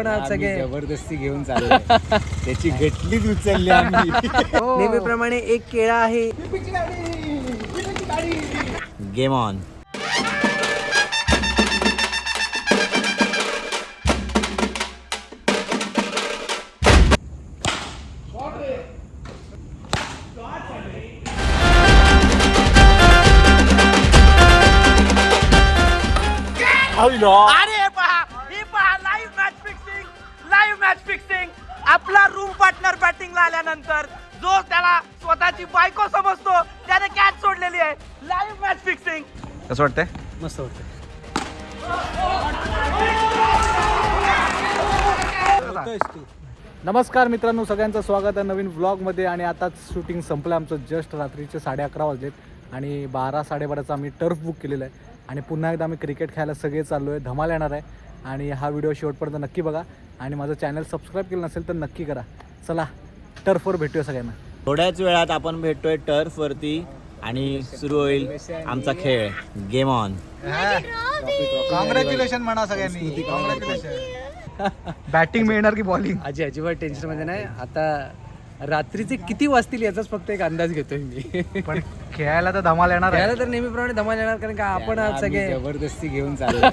आपण आज आम्ही सगळे जबरदस्ती घेऊन चाललो त्याची गटलीच उचलली आम्ही. नेहमीप्रमाणे एक केळा आहे. गेम ऑन अरे आपला रूम पार्टनर बॅटिंगला आल्यानंतर जो त्याला स्वतःची बायको समजतो त्याने कॅच सोडलेली आहे. लाईव्ह मॅच फिक्सिंग कसं वाटतंय? मस्त वाटतं नमस्कार मित्रांनो सगळ्यांचं स्वागत आहे नवीन व्लॉगमध्ये आणि आताच शूटिंग संपलं आमचं जस्ट रात्रीचे साडे अकरा वाजलेत आणि बारा साडेबाराचा आम्ही टर्फ बुक केलेला आहे. आणि पुन्हा एकदा आम्ही क्रिकेट खेळायला सगळे चाललो आहे धमाल येणार आहे. आणि हा व्हिडिओ शेवटपर्यंत नक्की बघा. आणि माझं चॅनल सबस्क्राईब केलं नसेल तर नक्की करा. चला टर्फवर भेटूया सगळ्यांना. थोड्याच वेळात आपण भेटतोय टर्फ वरती आणि सुरू होईल आमचा खेळ. गेम ऑन कॉंग्रॅच्युलेशन म्हणा सगळ्यांनी. कॉंग्रॅच्युलेशन बॅटिंग मिळणार की बॉलिंग आजी अजिबात टेन्शनमध्ये नाही. आता रात्रीचे किती वाजतील याचाच फक्त एक अंदाज घेतोय मी. पण खेळायला तर धमाल येणार आहे. त्याला तर नेहमीप्रमाणे धमाल येणार कारण का आपण आज आम्ही सगळे जबरदस्ती घेऊन चाललो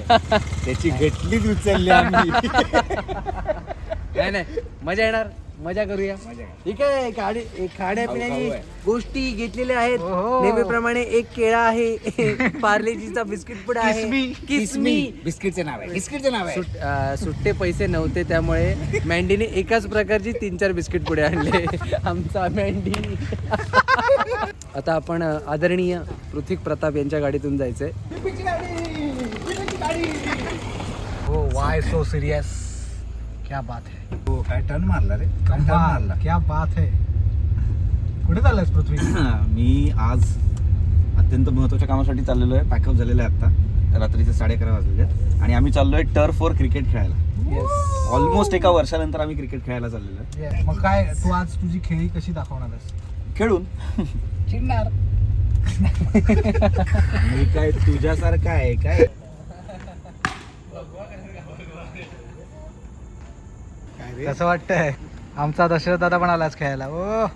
त्याची गटलीच उचलली आम्ही. नाही नाही. मजा येणार. मजा करूया. ठीक आहे खाणे खाण्यापिण्याची. गोष्टी घेतलेल्या आहेत. नेहमीप्रमाणे एक केळा आहे पार्लेजीचा बिस्किट पुडा आहे. किसमी. किसमी. बिस्किटचे नाव आहे बिस्किटचे नाव आहे. सुट्टे पैसे नव्हते त्यामुळे मँडीने एकाच प्रकारची तीन चार बिस्किट पुढे आणले. आमचा मँडी. आता आपण आदरणीय पृथ्वी प्रताप यांच्या गाडीतून जायचंय. हो वाय सो सिरियस क्या बात है। हो काय टर्न मारला रे? कमाल क्या बात है। कुठे चाललायस पृथ्वी? मी आज अत्यंत महत्त्वाच्या कामासाठी चाललेलो आहे. पॅकअप झालेलं आहे आता. रात्रीचे साडे अकरा वाजलेले आहेत. आणि आम्ही चाललोय टर्फवर क्रिकेट खेळायला. ऑलमोस्ट एका वर्षानंतर आम्ही क्रिकेट खेळायला चाललेलो आहे. मग काय तू आज तुझी खेळी कशी दाखवणार आहेस? खेळून. चिडणार. मी काय तुझ्यासारखा आहे काय? कसं वाटतंय? आमचा दशरथ दादा पण आलाच खेळायला. ओ!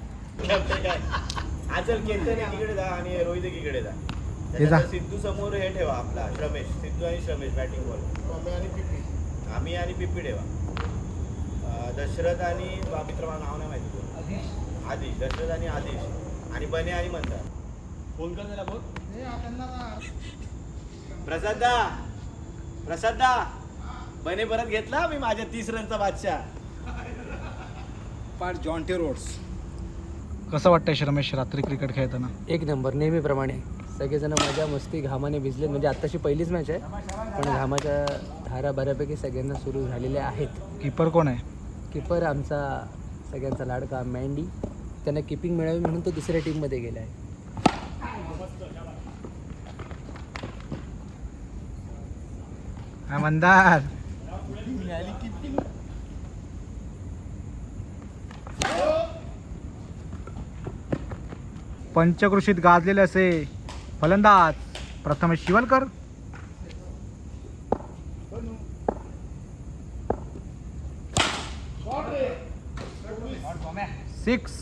आचल केतन एकीकडे जा आणि रोहित एकीकडे जा. हे जा. त्याच्यानंतर सिद्धू समोर हे ठेवा आपला श्रमेश सिद्धू आणि श्रमेश बॅटिंग बॉल आणि पिपी आम्ही आणि पिपी ठेवा. अं, दशरथ आणि बा- मित्र मला नाव नाही माहिती कोण. आदिश. दशरथ आणि आदिश. आणि बने आणि मंत्र फोन कर प्रसाद दा. प्रसाद दा. बने परत घेतला मी माझ्या तीस रनचा बादशाह. पार जॉन्टे रोड्स कसं वाटतंय श्रमेश रात्री क्रिकेट खेळताना? एक नंबर नेहमीप्रमाणे. सगळेजण मजा मस्ती घामाने भिजले. म्हणजे आत्ताशी पहिलीच मॅच आहे पण घामाच्या धारा बऱ्यापैकी सगळ्यांना सुरू झालेल्या आहेत. किपर कोण आहे? किपर आमचा सगळ्यांचा लाडका मँडी त्यांना किपिंग मिळावी म्हणून तो दुसऱ्या टीममध्ये गेला आहे. हा मंदार पंचकृषीत गाजलेले असे फलंदाज. प्रथमेश शिवलकर. सिक्स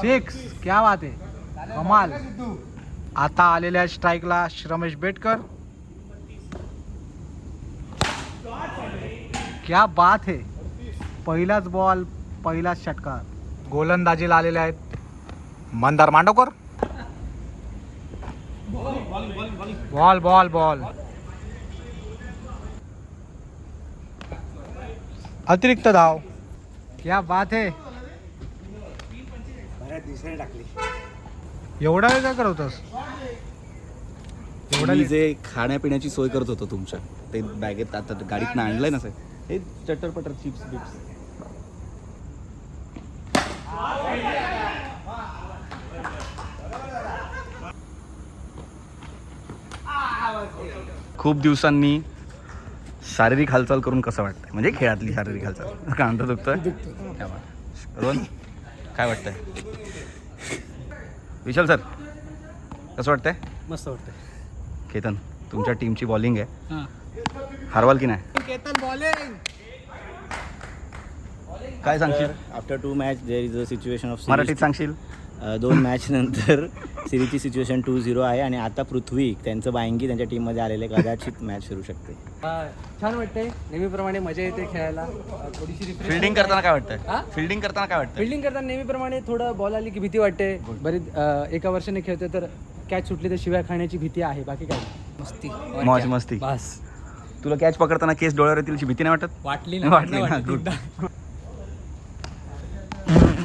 सिक्स क्या बात आहे कमाल. आता आलेल्या स्ट्राईकला श्रमेश बेटकर. क्या बात है. पहिलाच बॉल पहिलाच षटकार. गोलंदाजीला आलेले आहेत Mandar Mandavkar. Ball ball ball अतिरिक्त धाव. क्या बात है. टाकली एवढा वेळ काय करतोस एवढा मी जे खाण्यापिण्याची सोय करत होतो तुमच्या ते बॅगेत आता गाडीत आणलंय ना सर हे चटरपटर चिप्स बिप्स. खूप दिवसांनी शारीरिक हालचाल करून कसं वाटतंय? म्हणजे खेळातली शारीरिक हालचाल. कांदा दुखतोय. रोहन काय वाटतंय? विशाल सर कसं वाटतंय? मस्त वाटतं केतन तुमच्या टीमची बॉलिंग आहे. हरवाल की नाही? केतन बॉलिंग काय सांगशील? After two match there is a situation of मराठीत सांगशील? दोन मॅच नंतर सिरीजची सिच्युएशन टू झिरो आहे आणि आता पृथ्वी त्यांचं बायंगी त्यांच्या टीममध्ये आलेले कदाचित मॅच फिरू शकते. छान वाटतंय. नेहमीप्रमाणे मजा येते खेळायला. थोडीशी फिल्डिंग करताना काय वाटतंय? हा? फिल्डिंग करताना काय वाटतंय? फिल्डिंग करताना नेहमीप्रमाणे थोडं बॉल आली की भीती वाटते. बरीच एका वर्षाने खेळतोय तर कॅच सुटली तर शिवाय खाण्याची भीती आहे. बाकी काय? मस्ती. मौज मस्ती. बस. तुला कॅच पकडताना केस डोळ्यावर येतील अशी भीती नाही वाटत? वाटली नाही, वाटली ना.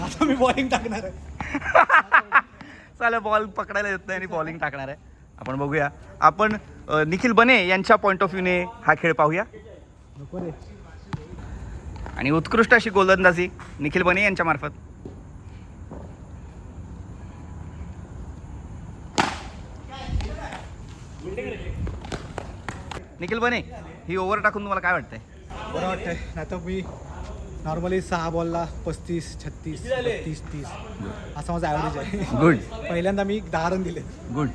आता मी बॉलिंग टाकणार आहे. चालेल बॉल पकडायला येत नाही आणि बॉलिंग टाकणार आहे. आपण बघूया. आपण निखिल बने यांच्या पॉईंट ऑफ व्ह्यूने हा खेळ पाहूया. आणि उत्कृष्ट अशी गोलंदाजी निखिल बने यांच्या मार्फत. निखिल बने. ही ओव्हर टाकून तुम्हाला काय वाटतंय? बरं वाटतंय. नाही तर मी नॉर्मली सहा बॉलला पस्तीस छत्तीस तीस तीस. असा माझा ॲव्हरेज आहे. गुड पहिल्यांदा मी दहा रन दिले. गुड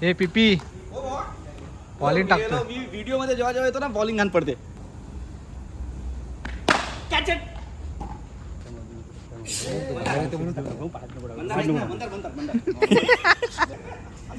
हे पीपी. बॉलिंग टाकतो मी व्हिडिओमध्ये जेव्हा जेव्हा येतो ना बॉलिंग घाण पडते.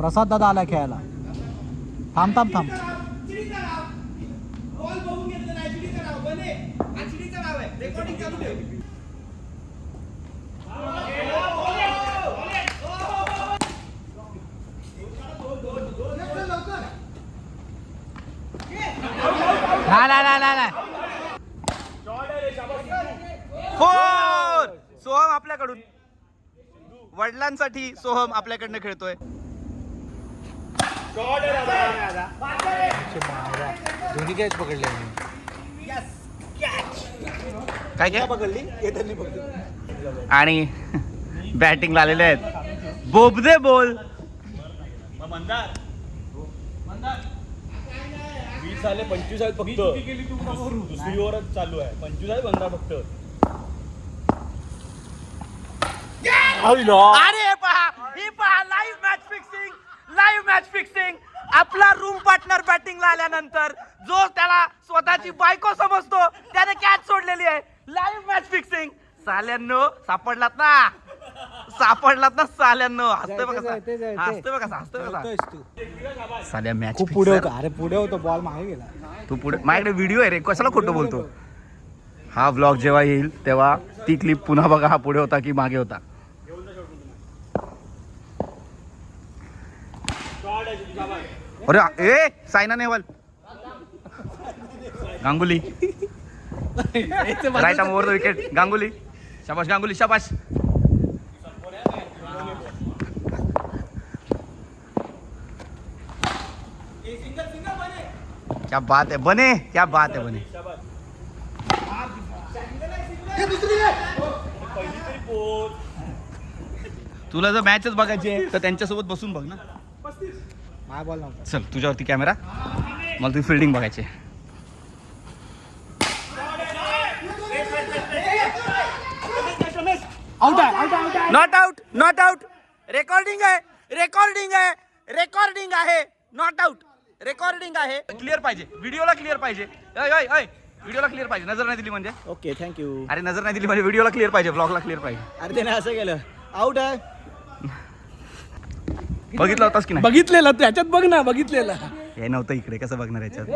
प्रसाद दादा आला खेळायला. थांब थांब थांब. नाही नाही नाही फोर सोहम आपल्याकडून. वडिलांसाठी सोहम आपल्याकडनं खेळतोय. दोन्ही कॅच पकडले काय काय? पकडली आणि बॅटिंगला आलेले आहेत. बोबदे बोल. वीस झाले पंचवीस आहेत फक्त दुसरी ओव्हरच चालू आहे पंचवीस आहे बंदा फक्त अरे पहा ही पहा live match fixing live match fixing आपला रूम पार्टनर बॅटिंगला आल्यानंतर जो त्याला स्वतःची बायको समजतो त्याने कॅच सोडलेली आहे. लाईव्ह मॅच फिक्सिंग साल्यांनो सापडलात ना? सापडलात ना साल्यांनो? हसतोय बघा. हसतोय बघा हसतोय बघा. तू. साध्या मॅच खूप पुढे होता. अरे पुढे होतो. बॉल मागे गेला. तू पुढे माझ्याकडे व्हिडिओ आहे रे. कशाला खोटं बोलतो? हा व्लॉग जेव्हा येईल तेव्हा ती क्लिप पुन्हा बघा हा पुढे होता की मागे होता. अरे ए Saina Nehwal. Ganguly. Right over the wicket. Ganguly. शाबाश गांगुली शाबाश. क्या बात है बने क्या बात है बने. तुला जर मॅचच बघायची तर त्यांच्यासोबत बसून बघ ना. बॉल नव्हता. चल तुझ्यावरती कॅमेरा मला तुझी फिल्डिंग बघायची not out not out recording आहे. रेकॉर्डिंग आहे रेकॉर्डिंग आहे नॉट आउट रेकॉर्डिंग आहे. क्लिअर पाहिजे व्हिडिओला क्लिअर पाहिजे. अय अय अय व्हिडिओला क्लिअर पाहिजे. नजर नाही दिली म्हणजे. ओके थँक्यू अरे नजर नाही दिली म्हणजे व्हिडिओला क्लिअर पाहिजे ब्लॉगला क्लिअर पाहिजे. अरे त्याने असं केलं. आउट आहे. बघितलं होतास की नाही? बघितलेला त्याच्यात बघ ना बघितलेला. हे नव्हतं इकडे कसं बघणार याच्यात?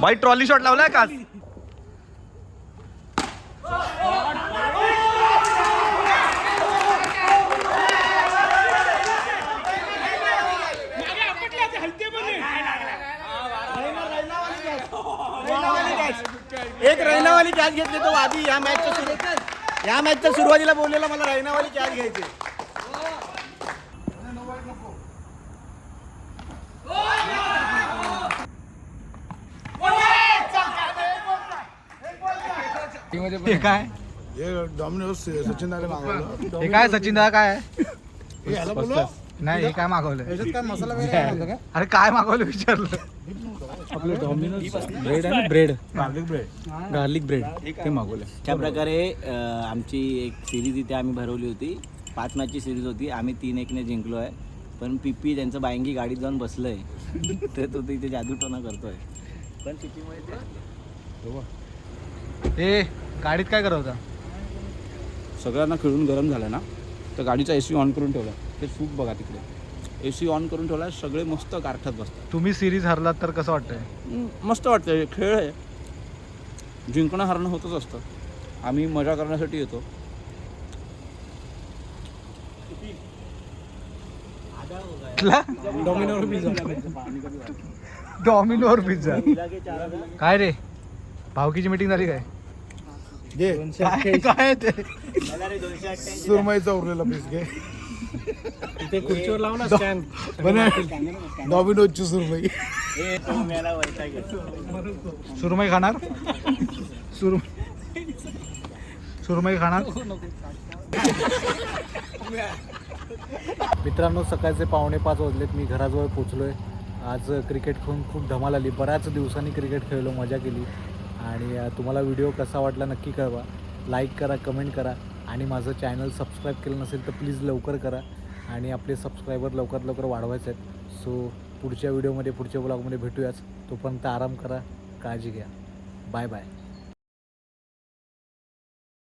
भाई ट्रॉली शॉट लावलाय का कॅच घेतली तो आधी या मॅचच्या सुरू या मॅचच्या सुरुवातीला बोललेला मला रायनावाली कॅच घ्यायची. हे काय? हे डॉमिनोज सचिन दादा मागवलं. हे काय सचिन दादा काय? आहे? हे नाही हे काय मागवलं याच्यात काय मसाला वगैरे अरे काय मागवलं विचारलं? आपलं डॉमिनोज ब्रेड आणि bread garlic bread garlic bread ते मागवलं. अशा प्रकारे अ, आमची एक सिरीज इथे आम्ही भरवली होती. पाच मॅचची सिरीज होती. आम्ही तीन एकने जिंकलो आहे. पण पिप्पी त्यांचं बायंगी गाडीत जाऊन बसलंय. तर तो इथे जादूटोना करतोय. पण पिप्पीमुळे ते हे गाडीत काय करत होता सगळ्यांना खेळून गरम झालं ना? तर गाडीचा ए सी ऑन करून ठेवला ते सूप बघा तिकडे. ए सी ऑन करून ठेवला सगळे मस्त गारठ्यात बसतात. तुम्ही सिरीज हरलात तर कसं वाटतंय? मस्त वाटतं हे खेळ आहे. जिंकणं हारणं होतच असतं. आम्ही मजा करण्यासाठी येतो. Domino's pizza. Domino's pizza. काय रे? भावकीची मीटिंग झाली काय? काय काय ते? सुरमईचा उरलेला पीस घे. ते खुर्चीवर लाव ना स्टँड डॉमिनोजची सुरमई. सुरमई खाणार? सुरमई सुरमई खाणार? मित्रांनो सकाळचे पावणे पाच वाजलेत. मी घराजवळ पोचलोय. आज क्रिकेट खेळून खूप धमाल आली. बऱ्याच दिवसांनी क्रिकेट खेळलो मजा केली. आणि तुम्हाला व्हिडिओ कसा वाटला नक्की कळवा. लाईक करा कमेंट करा. आणि माझं चॅनल सबस्क्राईब केलं नसेल तर प्लीज लवकर करा. आणि आपले सबस्क्रायबर लवकरात लवकर वाढवायचे आहेत. सो पुढच्या व्हिडिओमध्ये पुढच्या ब्लॉगमध्ये भेटूयाच तोपर्यंत आराम करा काळजी घ्या. Bye bye